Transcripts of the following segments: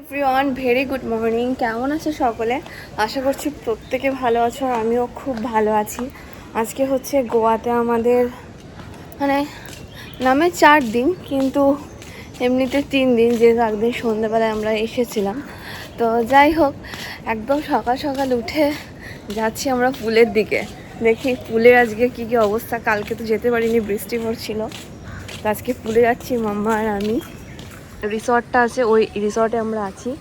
Everyone very good morning কেমন আছো সকলে? আশা করছি প্রত্যেকে ভালো আছো আর আমিও খুব ভালো আছি। আজকে হচ্ছে গোয়াতে আমাদের মানে নামে চার দিন, কিন্তু এমনিতে তিন দিন যে একদিন সন্ধ্যেবেলায় আমরা এসেছিলাম। তো যাই হোক, একদম সকাল সকাল উঠে যাচ্ছি আমরা পুলের দিকে। দেখি পুলের আজকে কী কী অবস্থা। কালকে তো যেতে পারিনি, বৃষ্টি পড়ছিল। তো আজকে পুলে যাচ্ছি মাম্মা আর আমি। রিসর্টটা আছে, ওই রিসর্টে আমরা আছি।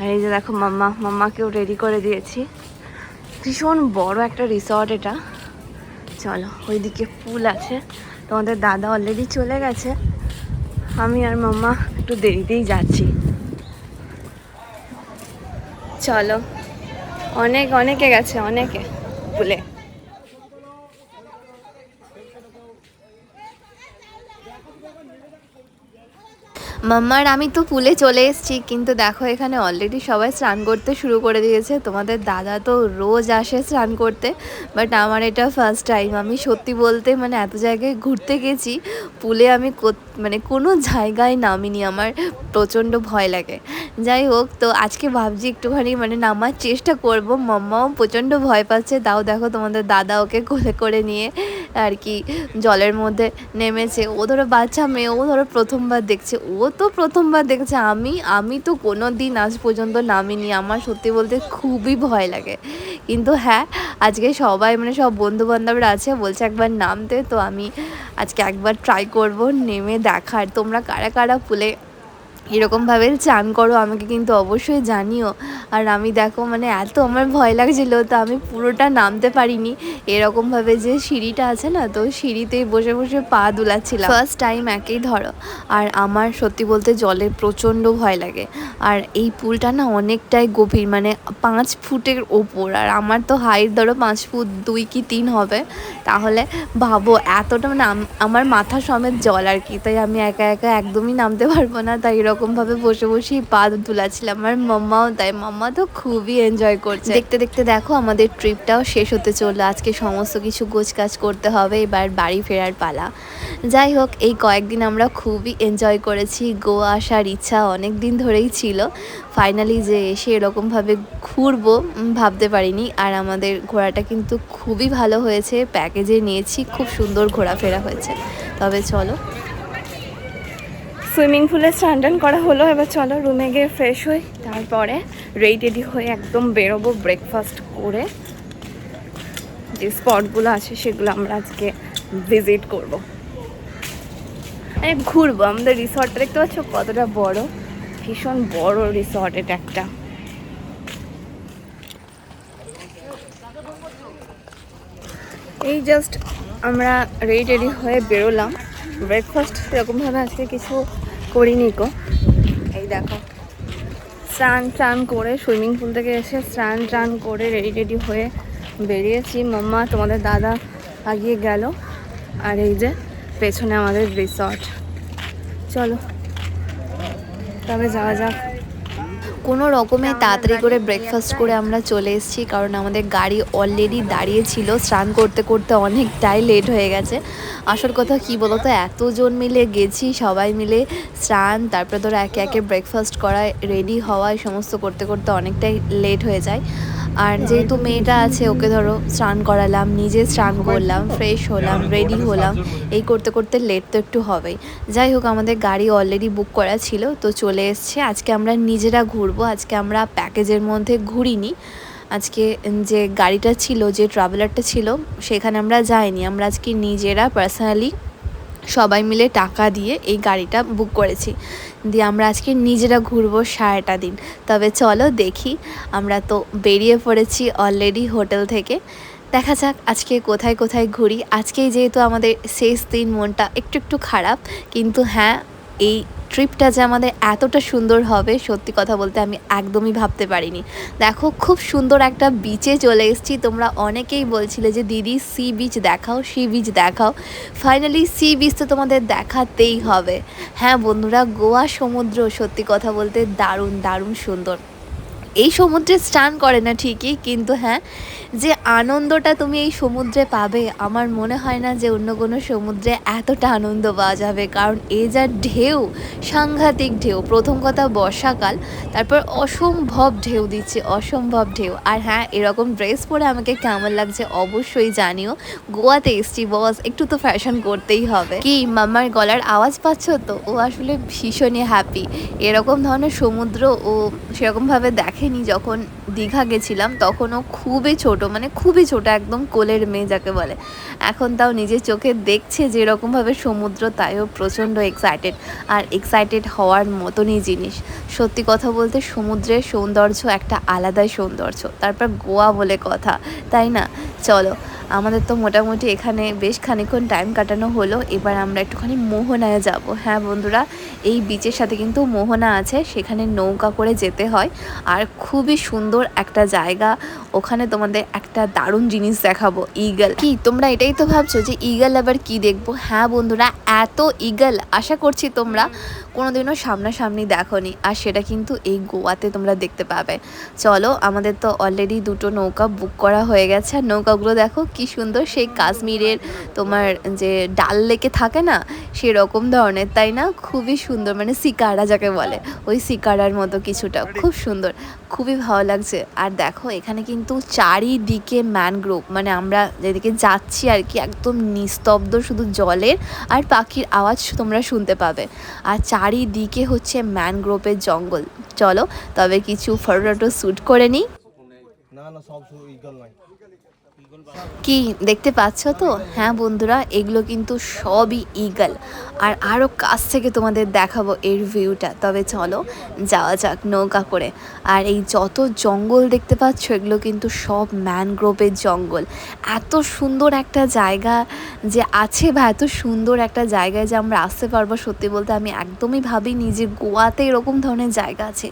আর এই যে দেখো মাম্মা, মাম্মাকেও রেডি করে দিয়েছি। ভীষণ বড় একটা রিসর্ট এটা। চলো, ওইদিকে পুল আছে। তোমাদের দাদা অলরেডি চলে গেছে। আমি আর মাম্মা একটু দেরিতেই যাচ্ছি। চলো, অনেক, অনেকে গেছে, অনেকে। পুলে। মাম্মার, আমি তো পুলে চলে এসেছি, কিন্তু দেখো এখানে অলরেডি সবাই স্নান করতে শুরু করে দিয়েছে। তোমাদের দাদা তো রোজ আসে স্নান করতে বাট আমার এটা ফার্স্ট টাইম আমি সত্যি বলতে মানে এত জায়গায় ঘুরতে গেছি, পুলে আমি মানে কোনো জায়গায় নামিনি, আমার প্রচণ্ড ভয় লাগে। যাই হোক, তো আজকে ভাবছি একটুখানি মানে নামার চেষ্টা করব, মাম্মাও প্রচণ্ড ভয় পাচ্ছে তাও দেখো তোমাদের দাদা ওকে কোলে করে নিয়ে। আর কি, জলের মধ্যে নেমেছে। ও ধরো বাচ্চা মেয়ে, ও ধরো প্রথমবার দেখছে। ও তো প্রথমবার দেখছে। আমি আমি তো কোনো দিন আজ পর্যন্ত নামিনি। আমার সত্যি বলতে খুবই ভয় লাগে। কিন্তু হ্যাঁ আজকে সবাই মানে সব বন্ধু বান্ধবরা আছে, বলছে একবার নামতে। তো আমি আজকে একবার ট্রাই করব, নেমে দেখার। তোমরা কারা কারা পুলে এরকমভাবে চান করো, আমাকে কিন্তু অবশ্যই জানিও। আর আমি দেখো মানে এত আমার ভয় লাগছিল, তো আমি পুরোটা নামতে পারিনি। এরকমভাবে যে সিঁড়িটা আছে না, তো সিঁড়িতেই বসে বসে পা দুলাচ্ছিলাম। ফার্স্ট টাইম একেই ধরো। আর আমার সত্যি বলতে জলের প্রচণ্ড ভয় লাগে। আর এই পুলটা না অনেকটাই গভীর মানে পাঁচ ফুটের ওপর। আর আমার তো হাইট ধরো পাঁচ ফুট দুই কি তিন হবে। তাহলে ভাবো, এতটা মানে আমার মাথা সমেত জল আর কি। তাই আমি একা একা একদমই নামতে পারব না। তাই এরকমভাবে বসে বসেই পা তুলাচ্ছিলাম আর মাম্মাও তাই, মাম্মা তো খুবই এনজয় করছে। দেখতে দেখতে দেখো, আমাদের ট্রিপটাও শেষ হতে চলল। আজকে সমস্ত কিছু গোছকাজ করতে হবে, এবার বাড়ি ফেরার পালা। যাই হোক, এই কয়েকদিন আমরা খুবই এনজয় করেছি। গোয়া আসার ইচ্ছা অনেক দিন ধরেই ছিল। ফাইনালি যে এসে এরকমভাবে ঘুরবো ভাবতে পারিনি। আর আমাদের ঘোরাটা কিন্তু খুবই ভালো হয়েছে। প্যাকেজে নিয়েছি, খুব সুন্দর ঘোরাফেরা হয়েছে। তবে চলো সুইমিং পুলে স্নান টান করা হলো। এবার চলো রুমে গিয়ে ফ্রেশ হই। তারপরে রেডি হয়ে একদম বেরোবো ব্রেকফাস্ট করে। যে স্পটগুলো আছে সেগুলো আমরা আজকে ভিজিট করব। এই ঘুরবো, আমাদের রিসর্টটা দেখতে পাচ্ছ? কতটা বড়। ভীষণ বড় রিসর্ট এটা একটা। এই জাস্ট আমরা রেডি টেডি হয়ে বেরোলাম। ব্রেকফাস্ট সেরকমভাবে আজকে কিছু করিনি কো এই দেখো, স্নান টান করে সুইমিং পুল থেকে এসে স্নান টান করে রেডি রেডি হয়ে বেরিয়েছি। মাম্মা, তোমাদের দাদা আগিয়ে গেল। আর এই যে, পেছনে আমাদের রিসর্ট চলো, তবে যাওয়া যাক। কোনো রকমে তাড়াতাড়ি করে ব্রেকফাস্ট করে আমরা চলে এসেছি কারণ আমাদের গাড়ি অলরেডি দাঁড়িয়েছিল স্নান করতে করতে অনেকটাই লেট হয়ে গেছে। আসল কথা কি বলতো এতজন মিলে গেছি সবাই মিলে স্নান তারপরে ধরো একে একে ব্রেকফাস্ট করা রেডি হওয়া এই সমস্ত করতে করতে অনেকটাই লেট হয়ে যায়। আর যেহেতু মেয়েটা আছে, ওকে ধরো স্নান করালাম, নিজে স্নান করলাম ফ্রেশ হলাম রেডি হলাম, এই করতে করতে লেট তো একটু হবেই। যাই হোক, আমাদের গাড়ি অলরেডি বুক করা ছিল, তো চলে এসছে। আজকে আমরা নিজেরা ঘুরবো, আজকে আমরা প্যাকেজের মধ্যে ঘুরিনি। আজকে যে গাড়িটা ছিল, যে ট্রাভেলারটা ছিল, সেখানে আমরা যাইনি। আমরা আজকে নিজেরা পার্সোনালি সবাই মিলে টাকা দিয়ে এই গাড়িটা বুক করেছি। দিয়ে আমরা আজকে নিজেরা ঘুরবো সারাটা দিন। তবে চলো দেখি, আমরা তো বেরিয়ে পড়েছি অলরেডি হোটেল থেকে। দেখা যাক আজকে কোথায় কোথায় ঘুরি। আজকেই যেহেতু আমাদের শেষ দিন, মনটা একটু একটু খারাপ। কিন্তু হ্যাঁ এই ট্রিপটা যে আমাদের এতটা সুন্দর হবে, সত্যি কথা বলতে আমি একদমই ভাবতে পারিনি। দেখো, খুব সুন্দর একটা বিচে চলে এসেছি। তোমরা অনেকেই বলছিলে যে, দিদি সি বিচ দেখাও সি বিচ দেখাও। ফাইনালি সি বিচ তো তোমাদের দেখাতেই হবে। হ্যাঁ বন্ধুরা, গোয়া সমুদ্র সত্যি কথা বলতে দারুণ দারুণ সুন্দর। এই সমুদ্রে স্নান করে না ঠিকই, কিন্তু হ্যাঁ যে আনন্দটা তুমি এই সমুদ্রে পাবে, আমার মনে হয় না যে অন্য কোনো সমুদ্রে এতটা আনন্দ পাওয়া যাবে। কারণ এ যা ঢেউ, সাংঘাতিক ঢেউ, প্রথম কথা বর্ষাকাল, তারপর অসম্ভব ঢেউ দিচ্ছে, অসম্ভব ঢেউ। আর হ্যাঁ এরকম ড্রেস পরে আমাকে কেমন লাগছে অবশ্যই জানিও। গোয়াতে এসছি বস একটু তো ফ্যাশন করতেই হবে। কি, মাম্মার গলার আওয়াজ পাচ্ছ তো? ও আসলে ভীষণই হ্যাপি এরকম ধরনের সমুদ্র ও সেরকমভাবে দেখেনি যখন দীঘা গেছিলাম, তখনও খুবই ছোট মানে খুবই ছোট, একদম কোলের মেয়ে যাকে বলে। এখন তাও নিজের চোখে দেখছে যেরকমভাবে সমুদ্র, তাইও প্রচণ্ড এক্সাইটেড আর এক্সাইটেড হওয়ার মতনই জিনিস। সত্যি কথা বলতে সমুদ্রের সৌন্দর্য একটা আলাদাই সৌন্দর্য। তারপর গোয়া বলে কথা, তাই না? চলো আমাদের তো মোটামুটি এখানে বেশ খানিক্ষণ টাইম কাটানো হলো। এবার আমরা একটুখানি মোহনায় যাব। হ্যাঁ বন্ধুরা, এই বিচের সাথে কিন্তু মোহনা আছে, সেখানে নৌকা করে যেতে হয়। আর খুবই সুন্দর একটা জায়গা। ওখানে তোমাদের একটা দারুণ জিনিস দেখাবো ইগল কি, তোমরা এটাই তো ভাবছ যে ইগল আবার কি দেখব? হ্যাঁ বন্ধুরা, এত ইগল আশা করছি তোমরা কোনোদিনও সামনাসামনি দেখোনি। আর সেটা কিন্তু এই গোয়াতে তোমরা দেখতে পাবে। চলো, আমাদের তো অলরেডি দুটো নৌকা বুক করা হয়ে গেছে। আর নৌকাগুলো দেখো কি সুন্দর, সেই কাশ্মীরের তোমার যে ডাল লেকে থাকে না, সেরকম ধরনের, তাই না? খুবই সুন্দর মানে সিকারা যাকে বলে, ওই সিকারার মতো কিছুটা, খুব সুন্দর। খুবই ভালো লাগছে। আর দেখো, এখানে কিন্তু চারিদিকে ম্যানগ্রোভ মানে আমরা যেদিকে যাচ্ছি আর কি, একদম নিস্তব্ধ শুধু জলের আর পাখির আওয়াজ তোমরা শুনতে পাবে। আর চারিদিকে হচ্ছে ম্যানগ্রোভের জঙ্গল। চলো, তবে কিছু ফটো শ্যুট করে নিই। না না, সব কি দেখতে পাচ্ছ তো? হ্যাঁ বন্ধুরা, এগুলো কিন্তু সবই ইগল আর আরও কাছ থেকে তোমাদের দেখাবো এর ভিউটা তবে চলো, যাওয়া যাক নৌকা করে। আর এই যত জঙ্গল দেখতে পাচ্ছ, এগুলো কিন্তু সব ম্যানগ্রোভের জঙ্গল। এত সুন্দর একটা জায়গা যে আছে বা এত সুন্দর একটা জায়গায় যে আমরা আসতে পারব সত্যি বলতে আমি একদমই ভাবিনি যে গোয়াতে এরকম ধরনের জায়গা আছে।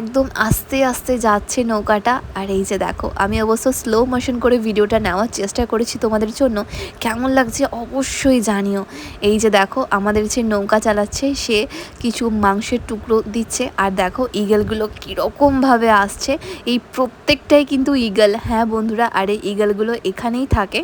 একদম আস্তে আস্তে যাচ্ছে নৌকাটা। আর এই যে দেখো, আমি অবশ্য স্লো মোশন করে ভিডিওটা নেওয়ার চেষ্টা করেছি তোমাদের জন্য। কেমন লাগছে অবশ্যই জানিও। এই যে দেখো, আমাদের যে নৌকা চালাচ্ছে, সে কিছু মাংসের টুকরো দিচ্ছে। আর দেখো ইগলগুলো কীরকমভাবে আসছে। এই প্রত্যেকটাই কিন্তু ইগল হ্যাঁ বন্ধুরা, আর এই ইগলগুলো এখানেই থাকে।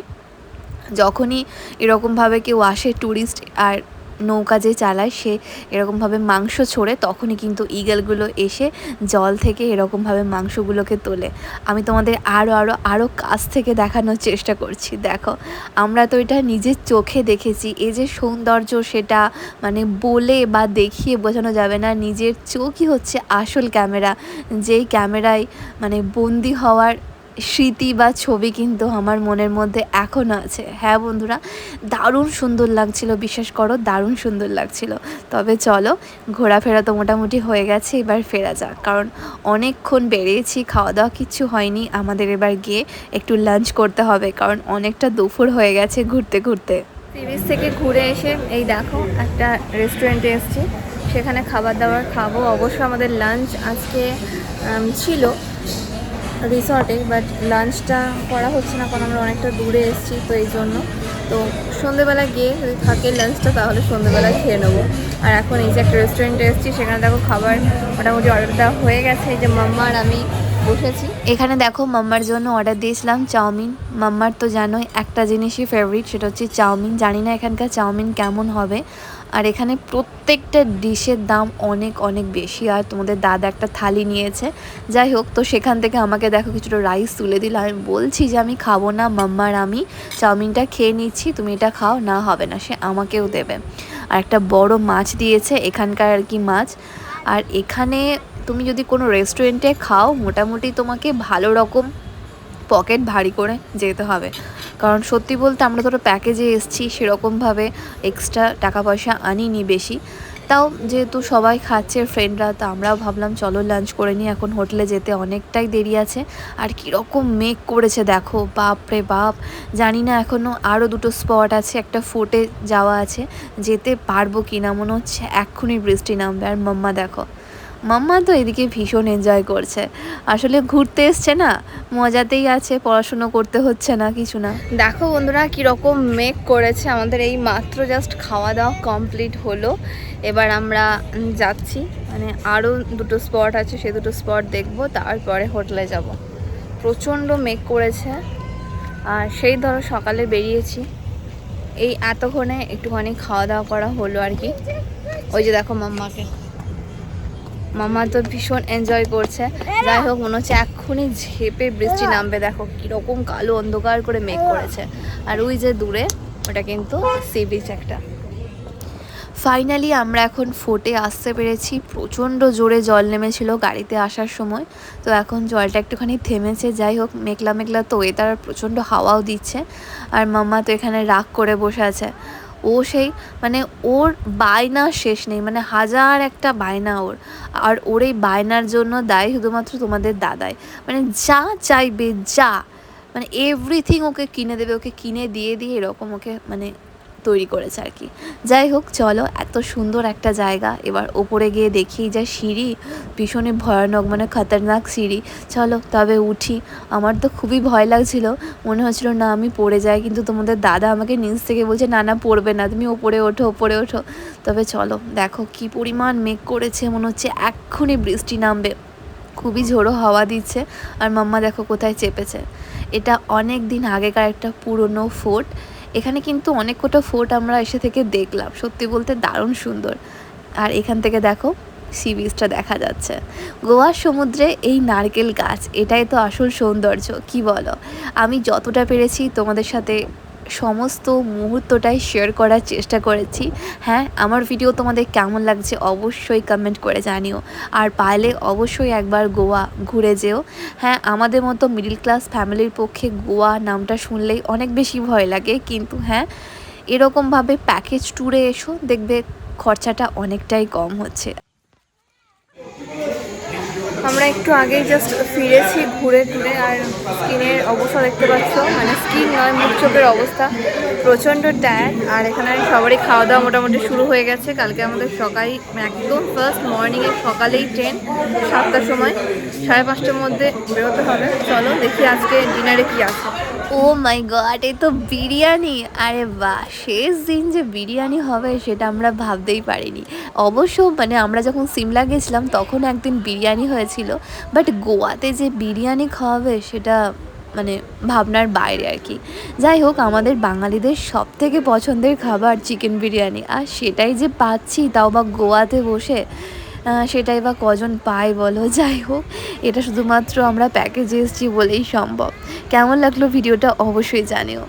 যখনই এরকমভাবে কেউ আসে ট্যুরিস্ট আর নৌকা যে চালায় সে এরকমভাবে মাংস ছোড়ে, তখনই কিন্তু ইগলগুলো এসে জল থেকে এরকমভাবে মাংসগুলোকে তোলে। আমি তোমাদের আরও আরও আরও কাছ থেকে দেখানোর চেষ্টা করছি। দেখো, আমরা তো এটা নিজের চোখে দেখেছি। এই যে সৌন্দর্য সেটা মানে বলে বা দেখিয়ে বোঝানো যাবে না। নিজের চোখই হচ্ছে আসল ক্যামেরা। যেই ক্যামেরায় মানে বন্দি হওয়ার স্মৃতি বা ছবি কিন্তু আমার মনের মধ্যে এখনও আছে। হ্যাঁ বন্ধুরা, দারুণ সুন্দর লাগছিল, বিশ্বাস করো, দারুণ সুন্দর লাগছিল। তবে চলো, ঘোরাফেরা তো মোটামুটি হয়ে গেছে, এবার ফেরা যাক। কারণ অনেকক্ষণ বেরিয়েছি খাওয়া দাওয়া কিচ্ছু হয়নি, আমাদের এবার গিয়ে একটু লাঞ্চ করতে হবে, কারণ অনেকটা দুপুর হয়ে গেছে ঘুরতে ঘুরতে। সিরিজ থেকে ঘুরে এসে, এই দেখো, একটা রেস্টুরেন্টে এসেছি। সেখানে খাবার দাবার খাব। অবশ্য আমাদের লাঞ্চ আজকে ছিল রিসর্টে বাট লাঞ্চটা করা হচ্ছে না, কারণ আমরা অনেকটা দূরে এসেছি, তো এই জন্য। তো সন্ধেবেলা গিয়ে যদি থাকে লাঞ্চটা তাহলে সন্ধেবেলা খেয়ে নেব। আর এখন এই যে একটা রেস্টুরেন্টে এসেছি, সেখানে দেখো খাবার মোটামুটি অর্ডার দেওয়া হয়ে গেছে। যে মাম্মা আর আমি বসেছি। এখানে দেখো মাম্মার জন্য অর্ডার দিয়েছিলাম চাউমিন। মাম্মার তো জানোই একটা জিনিসই ফেভারিট সেটা হচ্ছে চাউমিন। জানি না এখানকার চাউমিন কেমন হবে। আর এখানে প্রত্যেকটা ডিশের দাম অনেক অনেক বেশি। আর তোমাদের দাদা একটা থালি নিয়েছে। যাই হোক, তো সেখান থেকে আমাকে দেখো কিছুটা রাইস তুলে দিল। আমি বলছি যে, আমি খাব না মাম্মার আমি। চাউমিনটা খেয়ে নিচ্ছি, তুমি এটা খাও, না হবে না, সে আমাকেও দেবে। আর একটা বড় মাছ দিয়েছে, এখানকার আর কি মাছ। আর এখানে তুমি যদি কোনো রেস্টুরেন্টে খাও, মোটামুটি তোমাকে ভালো রকম পকেট ভারী করে যেতে হবে। কারণ সত্যি বলতে আমরা ধরো প্যাকেজে এসছি, সেরকমভাবে এক্সট্রা টাকা পয়সা আনিনি বেশি। তাও যেহেতু সবাই খাচ্ছে ফ্রেন্ডরা তো আমরাও ভাবলাম চলো লাঞ্চ করে নিই। এখন হোটেলে যেতে অনেকটাই দেরি আছে। আর কীরকম মেক করেছে দেখো বাপ রে বাপ! জানি না এখনও আরও দুটো স্পট আছে, একটা ফোর্টে যাওয়া আছে। যেতে পারব কি না মনে হচ্ছে এক্ষুনি বৃষ্টি নামবে। আর মাম্মা দেখো মাম্মা তো এদিকে ভীষণ এনজয় করছে। আসলে ঘুরতে এসছে না, মজাতেই আছে, পড়াশুনো করতে হচ্ছে না, কিছু না। দেখো বন্ধুরা, কীরকম মেক করেছে, আমাদের এই মাত্র জাস্ট খাওয়া দাওয়া কমপ্লিট হলো। এবার আমরা যাচ্ছি মানে আরও দুটো স্পট আছে, সে দুটো স্পট দেখব, তারপরে হোটেলে যাব। প্রচণ্ড মেক করেছে, আর সেই ধরো সকালে বেরিয়েছি। এই এতক্ষণে একটুখানি খাওয়া দাওয়া করা হলো আর কি। ওই যে দেখো মাম্মাকে। মামা তো ভীষণ এনজয় করছে। যাই হোক, মনে হচ্ছে এক্ষুনি ঝেপে বৃষ্টি নামবে। দেখো কীরকম কালো অন্ধকার করে মেঘ করেছে। আর ওই যে দূরে, ওটা কিন্তু সি বিচ একটা। ফাইনালি আমরা এখন ফোটে আসতে পেরেছি। প্রচণ্ড জোরে জল নেমেছিল গাড়িতে আসার সময়। তো এখন জলটা একটুখানি থেমেছে। যাই হোক মেঘলা মেঘলা তো ওয়েদার প্রচণ্ড হাওয়াও দিচ্ছে। আর মাম্মা তো এখানে রাগ করে বসে আছে। ও সেই মানে ওর বায়না শেষ নেই মানে হাজার একটা বায়না ওর। আর ওর এই বায়নার জন্য দায় শুধুমাত্র তোমাদের দাদাই। মানে যা চাইবে, যা। মানে এভরিথিং ওকে কিনে দেবে, ওকে কিনে দিয়ে দিয়ে এরকম ওকে মানে তৈরি করেছে আর কি। যাই হোক, চলো, এত সুন্দর একটা জায়গা। এবার ওপরে গিয়ে দেখি যা সিঁড়ি ভীষণই ভয়ানক মানে খতরনাক সিঁড়ি। চলো, তবে উঠি। আমার তো খুবই ভয় লাগছিল। মনে হচ্ছিল, না, আমি পড়ে যাই। কিন্তু তোমাদের দাদা আমাকে নিচ থেকে বলছে, না না, পড়বে না। তুমি ওপরে ওঠো ওপরে ওঠো। তবে চলো, দেখো কি পরিমাণ মেঘ করেছে। মনে হচ্ছে এক্ষুনি বৃষ্টি নামবে। খুবই ঝোড়ো হাওয়া দিচ্ছে। আর মাম্মা দেখো কোথায় চেপেছে। এটা অনেক দিন আগেকার একটা পুরনো ফোর্ট। এখানে কিন্তু অনেক কটা ফোর্ট আমরা এসে থেকে দেখলাম। সত্যি বলতে দারুণ সুন্দর। আর এখান থেকে দেখো, সি বিচটা দেখা যাচ্ছে। গোয়ার সমুদ্রে এই নারকেল গাছ, এটাই তো আসল সৌন্দর্য, কি বলো? আমি যতটা পেরেছি তোমাদের সাথে সমস্ত মুহূর্তটাই শেয়ার করার চেষ্টা করেছি। হ্যাঁ আমার ভিডিও তোমাদের কেমন লাগছে অবশ্যই কমেন্ট করে জানিও। আর পারলে অবশ্যই একবার গোয়া ঘুরে যেও। হ্যাঁ আমাদের মতো মিডিল ক্লাস ফ্যামিলির পক্ষে গোয়া নামটা শুনলেই অনেক বেশি ভয় লাগে। কিন্তু হ্যাঁ এরকমভাবে প্যাকেজ ট্যুরে এসো, দেখবে খরচাটা অনেকটাই কম হচ্ছে। আমরা একটু আগেই জাস্ট ফিরেছি ঘুরে ঘুরে আর স্কিনের অবস্থা দেখতে পাচ্ছ। মানে স্কিন নয়, মুখ চোখের অবস্থা প্রচণ্ড ট্যাগ আর এখানে সবারই খাওয়া দাওয়া মোটামুটি শুরু হয়ে গেছে। কালকে আমাদের সকালই মানে একদম ফার্স্ট মর্নিংয়ে সকালেই ট্রেন সাতটার সময়, সাড়ে পাঁচটার মধ্যে বেরোতে হবে। চলো দেখি আজকে ডিনারে কি আছে। ও মাই গড এই তো বিরিয়ানি। আরে বাহ, শেষ দিন যে বিরিয়ানি হবে সেটা আমরা ভাবতেই পারিনি। অবশ্য মানে আমরা যখন সিমলা গেছিলাম, তখন একদিন বিরিয়ানি হয়েছিল। বাট গোয়াতে যে বিরিয়ানি খাওয়াবে সেটা মানে ভাবনার বাইরে আর কি। যাই হোক, আমাদের বাঙালিদের সব থেকে পছন্দের খাবার চিকেন বিরিয়ানি। আর সেটাই যে পাচ্ছি, তাও বা গোয়াতে বসে সেটাই বা কজন পায় বলো, যাই হোক, এটা শুধুমাত্র আমরা প্যাকেজে এসেছি বলেই সম্ভব। কেমন লাগল ভিডিওটা অবশ্যই জানিও।